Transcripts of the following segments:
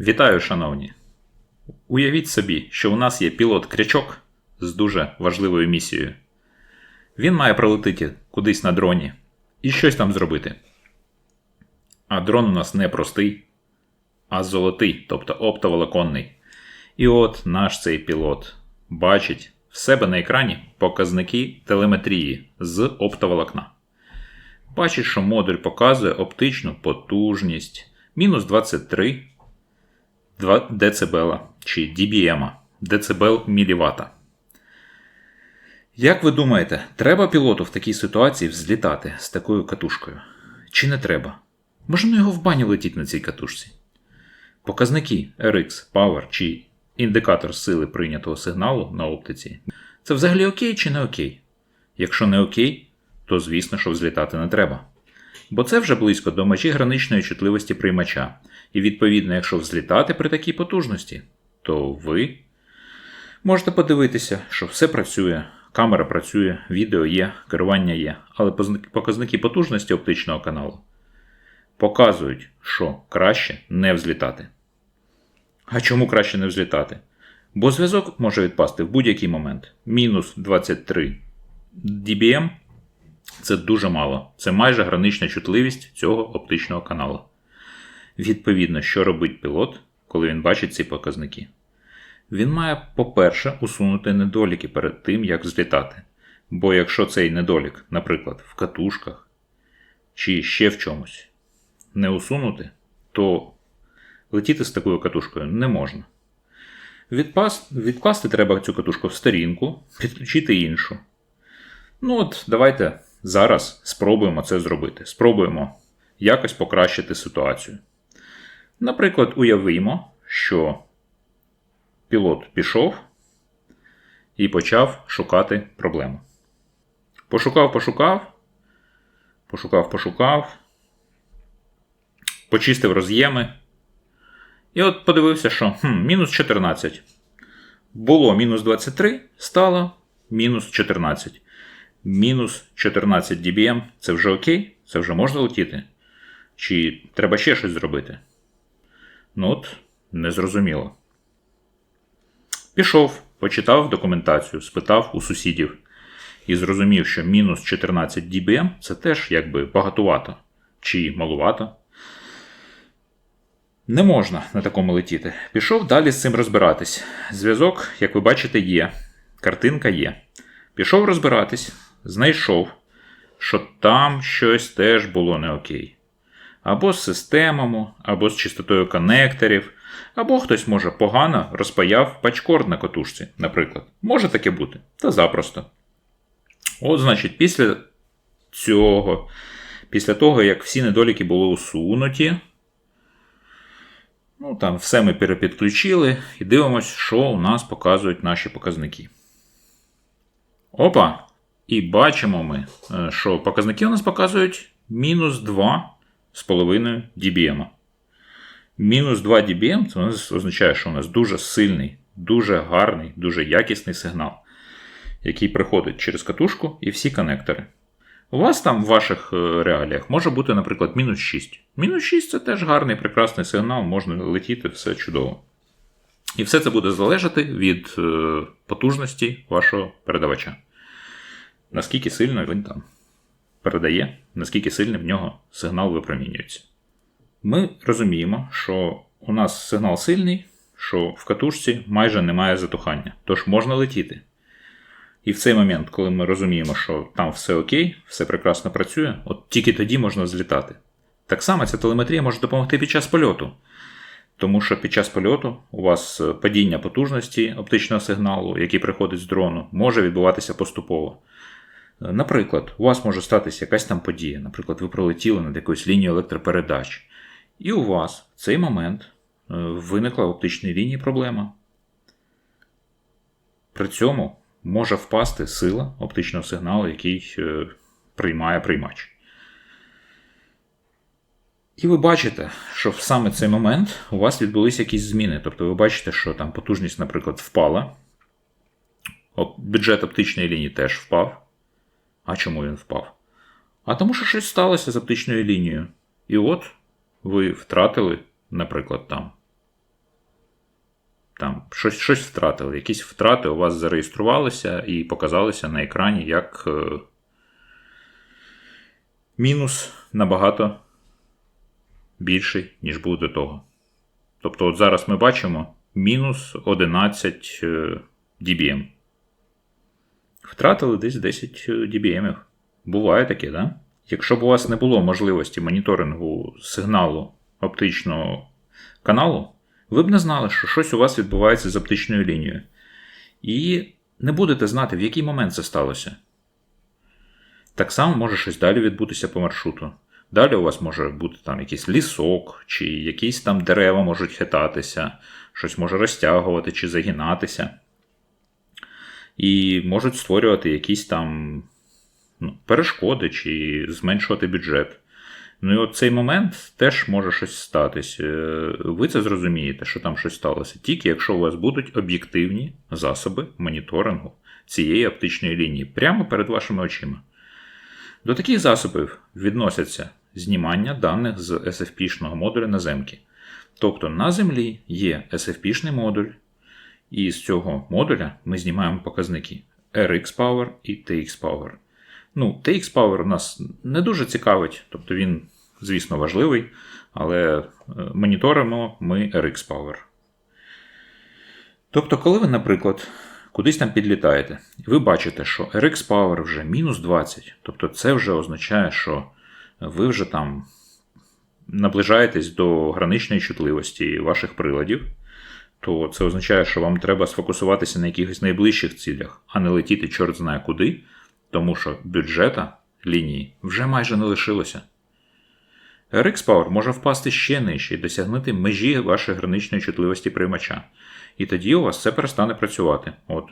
Вітаю, шановні! Уявіть собі, що у нас є пілот крячок з дуже важливою місією. Він має пролетіти кудись на дроні і щось там зробити. А дрон у нас не простий, а золотий, тобто оптоволоконний. І от наш цей пілот бачить в себе на екрані показники телеметрії з оптоволокна. Бачить, що модуль показує оптичну потужність мінус 23 2 дБ чи dBm, децибел мілівата. Як ви думаєте, треба пілоту в такій ситуації взлітати з такою катушкою? Чи не треба? Можна його в бані летіти на цій катушці. Показники RX, Power чи індикатор сили прийнятого сигналу на оптиці це взагалі окей чи не окей? Якщо не окей, то звісно, що взлітати не треба. Бо це вже близько до межі граничної чутливості приймача. І відповідно, якщо взлітати при такій потужності, то ви можете подивитися, що все працює, камера працює, відео є, керування є, але показники потужності оптичного каналу показують, що краще не взлітати. А чому краще не взлітати? Бо зв'язок може відпасти в будь-який момент. Мінус 23 dBm це дуже мало. Це майже гранична чутливість цього оптичного каналу. Відповідно, що робить пілот, коли він бачить ці показники? Він має, по-перше, усунути недоліки перед тим, як злітати. Бо якщо цей недолік, наприклад, в катушках чи ще в чомусь, не усунути, то летіти з такою катушкою не можна. Відпас... Відкласти треба цю катушку в сторінку, підключити іншу. Ну от, давайте зараз спробуємо це зробити. Спробуємо якось покращити ситуацію. Наприклад, уявимо, що пілот пішов і почав шукати проблему. Пошукав, пошукав, пошукав, пошукав, почистив роз'єми. І от подивився, що хм, мінус 14. Було мінус 23, стало мінус 14. Мінус 14 dBm це вже окей? Це вже можна летіти? Чи треба ще щось зробити? Ну от, незрозуміло. Пішов, почитав документацію, спитав у сусідів і зрозумів, що мінус 14 dBm це теж якби багатувато чи малувато. Не можна на такому летіти. Пішов далі з цим розбиратись. Зв'язок, як ви бачите, є. Картинка є. Пішов розбиратись, знайшов, що там щось теж було не окей. Або з системами, або з чистотою коннекторів, або хтось може погано розпаяв пачкорд на катушці, наприклад. Може таке бути, та запросто. От, значить, після цього, після того, як всі недоліки були усунуті, ну, там все ми перепідключили і дивимося, що у нас показують наші показники. Опа! І бачимо ми, е, що показники у нас показують мінус 2,5 dBm. Мінус 2 dBm це означає, що у нас дуже сильний, дуже гарний, дуже якісний сигнал, який приходить через катушку і всі коннектори. У вас там в ваших е, реаліях може бути, наприклад, мінус 6. Мінус 6 це теж гарний, прекрасний сигнал, можна летіти, все чудово. І все це буде залежати від е, потужності вашого передавача. Наскільки сильно він там передає, наскільки сильно в нього сигнал випромінюється. Ми розуміємо, що у нас сигнал сильний, що в катушці майже немає затухання, тож можна летіти. І в цей момент, коли ми розуміємо, що там все окей, все прекрасно працює, от тільки тоді можна злітати. Так само ця телеметрія може допомогти під час польоту. Тому що під час польоту у вас падіння потужності оптичного сигналу, який приходить з дрону, може відбуватися поступово. Наприклад, у вас може статися якась там подія. Наприклад, ви пролетіли над якоюсь лінією електропередач. І у вас в цей момент е, виникла в оптичній лінії проблема. При цьому може впасти сила оптичного сигналу, який е, приймає приймач. І ви бачите, що в саме цей момент у вас відбулися якісь зміни. Тобто ви бачите, що там потужність, наприклад, впала. Бюджет оптичної лінії теж впав. А чому він впав? А тому що щось сталося з оптичною лінією. І от ви втратили, наприклад, там там щось щось втратили. Якісь втрати у вас зареєструвалися і показалися на екрані як е, мінус набагато більший, ніж був до того. Тобто, от зараз ми бачимо мінус 11 е, dBm. Втратили десь 10 dBm. Буває таке, да? Якщо б у вас не було можливості моніторингу сигналу оптичного каналу, ви б не знали, що щось у вас відбувається з оптичною лінією. І не будете знати, в який момент це сталося. Так само може щось далі відбутися по маршруту. Далі у вас може бути там якийсь лісок, чи якісь там дерева можуть хитатися, щось може розтягувати чи загинатися. І можуть створювати якісь там ну, перешкоди чи зменшувати бюджет. Ну і от цей момент теж може щось статись. Е, ви це зрозумієте, що там щось сталося, тільки якщо у вас будуть об'єктивні засоби моніторингу цієї оптичної лінії прямо перед вашими очима. До таких засобів відносяться знімання даних з SFP-шного модуля наземки. Тобто на землі є SFP-шний модуль, і з цього модуля ми знімаємо показники RX Power і TX Power. Ну, TX Power нас не дуже цікавить, тобто він, звісно, важливий, але е, моніторимо ми RX Power. Тобто, коли ви, наприклад, кудись там підлітаєте, і ви бачите, що RX Power вже мінус 20, тобто це вже означає, що ви вже там наближаєтесь до граничної чутливості ваших приладів, то це означає, що вам треба сфокусуватися на якихось найближчих цілях, а не летіти чорт знає куди, тому що бюджета лінії вже майже не лишилося. RX Power може впасти ще нижче і досягнути межі вашої граничної чутливості приймача. І тоді у вас це перестане працювати. От.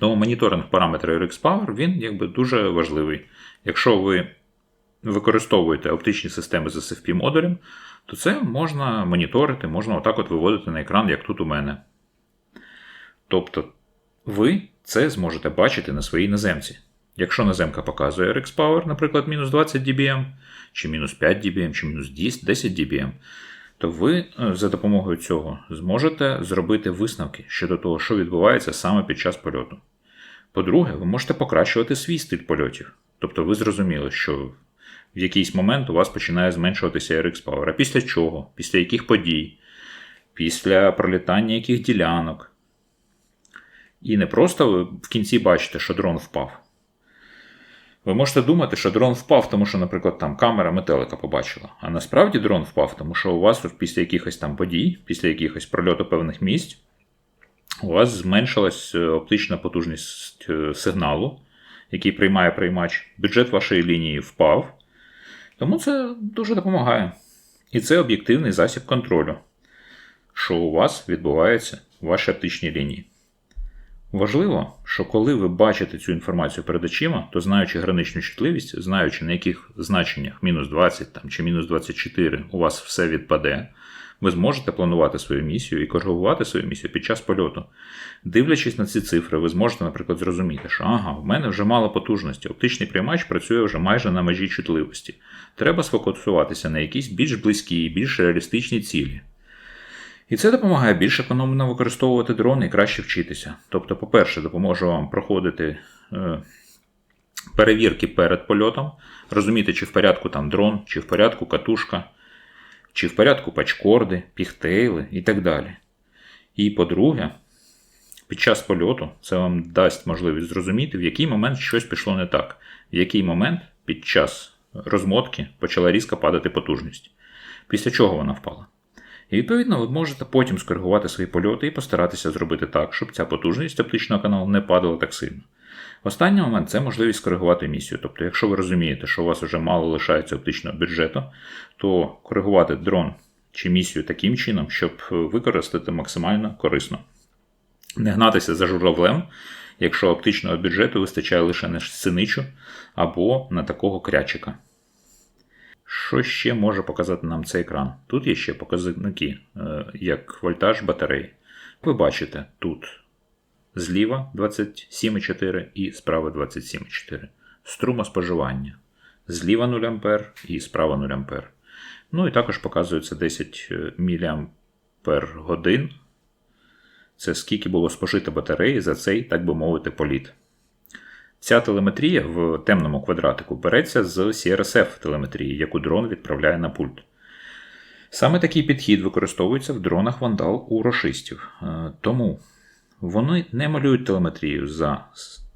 Тому моніторинг параметра RX Power він якби дуже важливий. Якщо ви використовуєте оптичні системи з SFP модулем, то це можна моніторити, можна отак от виводити на екран, як тут у мене. Тобто ви це зможете бачити на своїй наземці. Якщо наземка показує RX Power, наприклад, мінус 20 dBm, чи мінус 5 dBm, чи мінус 10 dBm, то ви е, за допомогою цього зможете зробити висновки щодо того, що відбувається саме під час польоту. По-друге, ви можете покращувати свій стиль польотів. Тобто ви зрозуміли, що в якийсь момент у вас починає зменшуватися RX Power. А після чого? Після яких подій? Після пролітання яких ділянок. І не просто ви в кінці бачите, що дрон впав. Ви можете думати, що дрон впав, тому що, наприклад, там камера метелика побачила. А насправді дрон впав, тому що у вас після якихось там подій, після якихось прольоту певних місць, у вас зменшилась е, оптична потужність е, сигналу, який приймає приймач. Бюджет вашої лінії впав. Тому це дуже допомагає. І це об'єктивний засіб контролю, що у вас відбувається в вашій оптичній лінії. Важливо, що коли ви бачите цю інформацію перед очима, то знаючи граничну чутливість, знаючи на яких значеннях мінус 20 там, чи мінус 24 у вас все відпаде, ви зможете планувати свою місію і коригувати свою місію під час польоту. Дивлячись на ці цифри, ви зможете, наприклад, зрозуміти, що ага, в мене вже мало потужності, оптичний приймач працює вже майже на межі чутливості. Треба сфокусуватися на якісь більш близькі і більш реалістичні цілі. І це допомагає більш економно використовувати дрони і краще вчитися. Тобто, по-перше, допоможе вам проходити е, перевірки перед польотом, розуміти, чи в порядку там дрон, чи в порядку катушка, чи в порядку пачкорди, піхтейли і так далі. І по-друге, під час польоту це вам дасть можливість зрозуміти, в який момент щось пішло не так, в який момент під час розмотки почала різко падати потужність, після чого вона впала. І відповідно ви можете потім скоригувати свої польоти і постаратися зробити так, щоб ця потужність оптичного каналу не падала так сильно. Останній момент це можливість скоригувати місію. Тобто, якщо ви розумієте, що у вас вже мало лишається оптичного бюджету, то коригувати дрон чи місію таким чином, щоб використати максимально корисно. Не гнатися за журавлем, якщо оптичного бюджету вистачає лише на синичу або на такого крячика. Що ще може показати нам цей екран? Тут є ще показники, е, як вольтаж батарей. Ви бачите тут зліва 27,4 і справа 27,4. Струмоспоживання. Зліва 0 А і справа 0 А. Ну і також показується 10 мАч це скільки було спожито батареї за цей, так би мовити, політ. Ця телеметрія в темному квадратику береться з CRSF телеметрії, яку дрон відправляє на пульт. Саме такий підхід використовується в дронах вандал у рошистів. Е, тому вони не малюють телеметрію за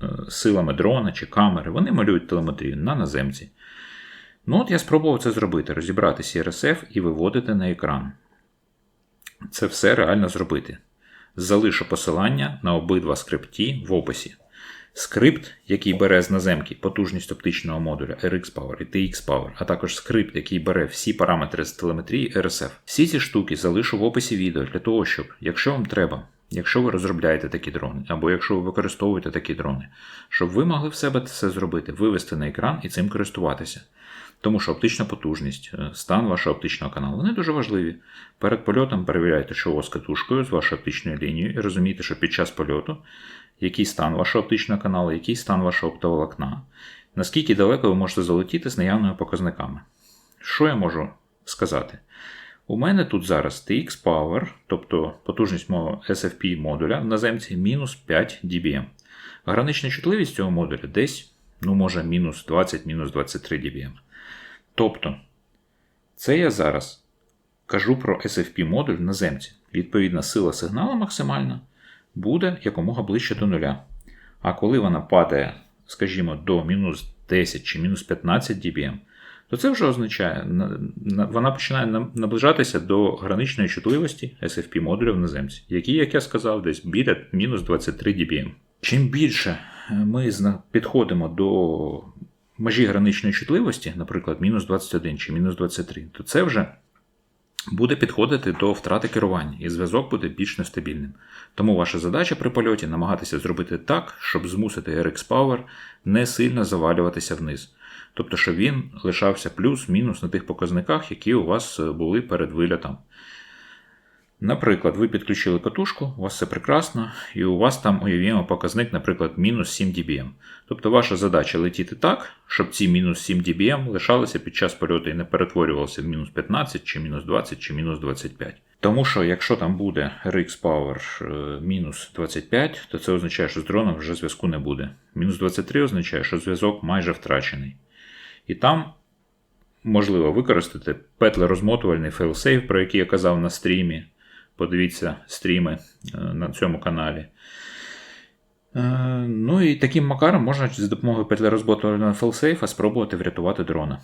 е, силами дрона чи камери, вони малюють телеметрію на наземці. Ну от я спробував це зробити: розібрати CRSF і виводити на екран. Це все реально зробити. Залишу посилання на обидва скрипті в описі. Скрипт, який бере з наземки потужність оптичного модуля RX Power і TX Power, а також скрипт, який бере всі параметри з телеметрії RSF. Всі ці штуки залишу в описі відео для того, щоб, якщо вам треба, якщо ви розробляєте такі дрони, або якщо ви використовуєте такі дрони, щоб ви могли в себе це зробити, вивести на екран і цим користуватися. Тому що оптична потужність, е, стан вашого оптичного каналу, вони дуже важливі. Перед польотом перевіряйте, що у вас катушкою з вашою оптичною лінією, і розумійте, що під час польоту який стан вашого оптичного каналу, який стан вашого оптоволокна, наскільки далеко ви можете залетіти з наявними показниками. Що я можу сказати? У мене тут зараз TX Power, тобто потужність мого SFP модуля в наземці мінус 5 dBm. Гранична чутливість цього модуля десь, ну, може, мінус 20, мінус 23 dBm. Тобто, це я зараз кажу про SFP модуль в наземці. Відповідна сила сигналу максимальна буде якомога ближче до нуля. А коли вона падає, скажімо, до мінус 10 чи мінус 15 dBm, то це вже означає, вона починає наближатися до граничної чутливості SFP модуля в наземці, які, як я сказав, десь біля мінус 23 dBm. Чим більше ми підходимо до межі граничної чутливості, наприклад, мінус 21 чи мінус 23, то це вже буде підходити до втрати керування, і зв'язок буде більш нестабільним. Тому ваша задача при польоті намагатися зробити так, щоб змусити RX Power не сильно завалюватися вниз. Тобто, щоб він лишався плюс-мінус на тих показниках, які у вас були перед вильотом. Наприклад, ви підключили катушку, у вас все прекрасно, і у вас там уявімо показник, наприклад, мінус 7 dBm. Тобто ваша задача летіти так, щоб ці мінус 7 dBm лишалися під час польоту і не перетворювалися в мінус 15, чи мінус 20, чи мінус 25. Тому що, якщо там буде RX Power е, мінус 25, то це означає, що з дроном вже зв'язку не буде. Мінус 23 означає, що зв'язок майже втрачений. І там можливо використати петлерозмотувальний фейлсейв, про який я казав на стрімі. Подивіться стріми е, на цьому каналі. Е, ну і таким макаром можна з допомогою петлерозботувального фелсейфа спробувати врятувати дрона.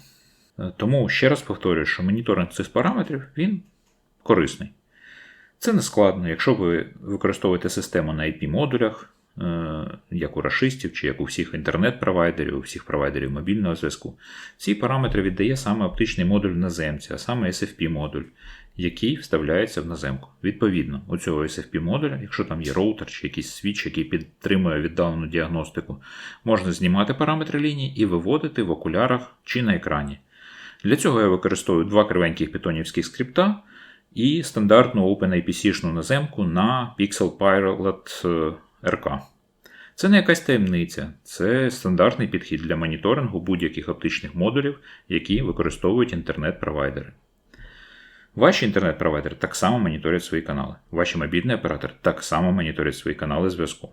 Е, тому ще раз повторюю, що моніторинг цих параметрів він корисний. Це не складно, якщо ви використовуєте систему на IP-модулях, як у рашистів чи як у всіх інтернет-провайдерів, у всіх провайдерів мобільного зв'язку. Ці параметри віддає саме оптичний модуль наземці, а саме SFP-модуль, який вставляється в наземку. Відповідно, у цього SFP модуля, якщо там є роутер чи якийсь свіч, який підтримує віддалену діагностику, можна знімати параметри лінії і виводити в окулярах чи на екрані. Для цього я використовую два кривеньких питонівських скрипта і стандартну OpenIPC-шну наземку на Pixel Pilot Е, це не якась таємниця, це стандартний підхід для моніторингу будь-яких оптичних модулів, які використовують інтернет-провайдери. Ваші інтернет-провайдери так само моніторять свої канали. Ваші мобільні оператори так само моніторять свої канали зв'язку.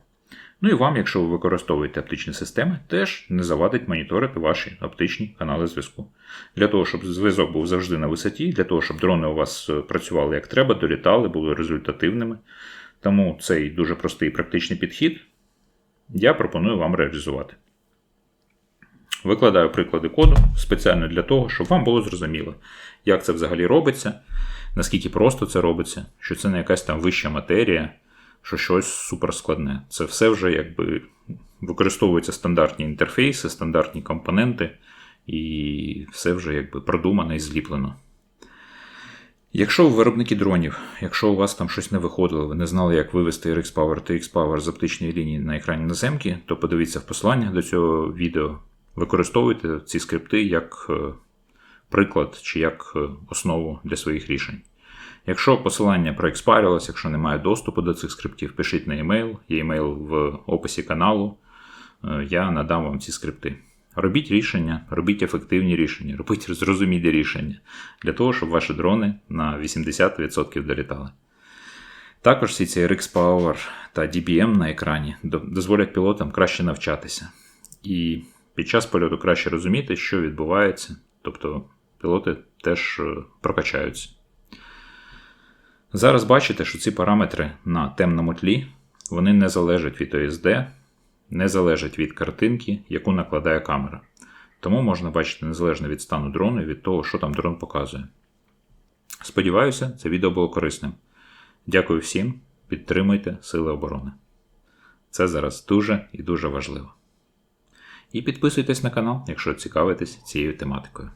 Ну і вам, якщо ви використовуєте оптичні системи, теж не завадить моніторити ваші оптичні канали зв'язку. Для того, щоб зв'язок був завжди на висоті, для того, щоб дрони у вас е, працювали як треба, долітали, були результативними. Тому цей дуже простий практичний підхід я пропоную вам реалізувати. Викладаю приклади коду спеціально для того, щоб вам було зрозуміло, як це взагалі робиться, наскільки просто це робиться, що це не якась там вища матерія, що щось суперскладне. Це все вже якби використовуються стандартні інтерфейси, стандартні компоненти, і все вже якби продумано і зліплено. Якщо ви виробники дронів, якщо у вас там щось не виходило, ви не знали, як вивести RX Power TX Power з оптичної лінії на екрані наземки, то подивіться в посилання до цього відео. Використовуйте ці скрипти як е, приклад чи як е, основу для своїх рішень. Якщо посилання проекспарилось, якщо немає доступу до цих скриптів, пишіть на емейл, є емейл в описі каналу, е, я надам вам ці скрипти. Робіть рішення, робіть ефективні рішення, робіть зрозумілі рішення для того, щоб ваші дрони на 80% долітали. Також всі ці RX Power та DBM на екрані дозволять пілотам краще навчатися. І під час польоту краще розуміти, що відбувається, тобто пілоти теж е, прокачаються. Зараз бачите, що ці параметри на темному тлі вони не залежать від OSD, не залежать від картинки, яку накладає камера. Тому можна бачити незалежно від стану дрону і від того, що там дрон показує. Сподіваюся, це відео було корисним. Дякую всім, підтримуйте Сили оборони. Це зараз дуже і дуже важливо. І підписуйтесь на канал, якщо цікавитесь цією тематикою.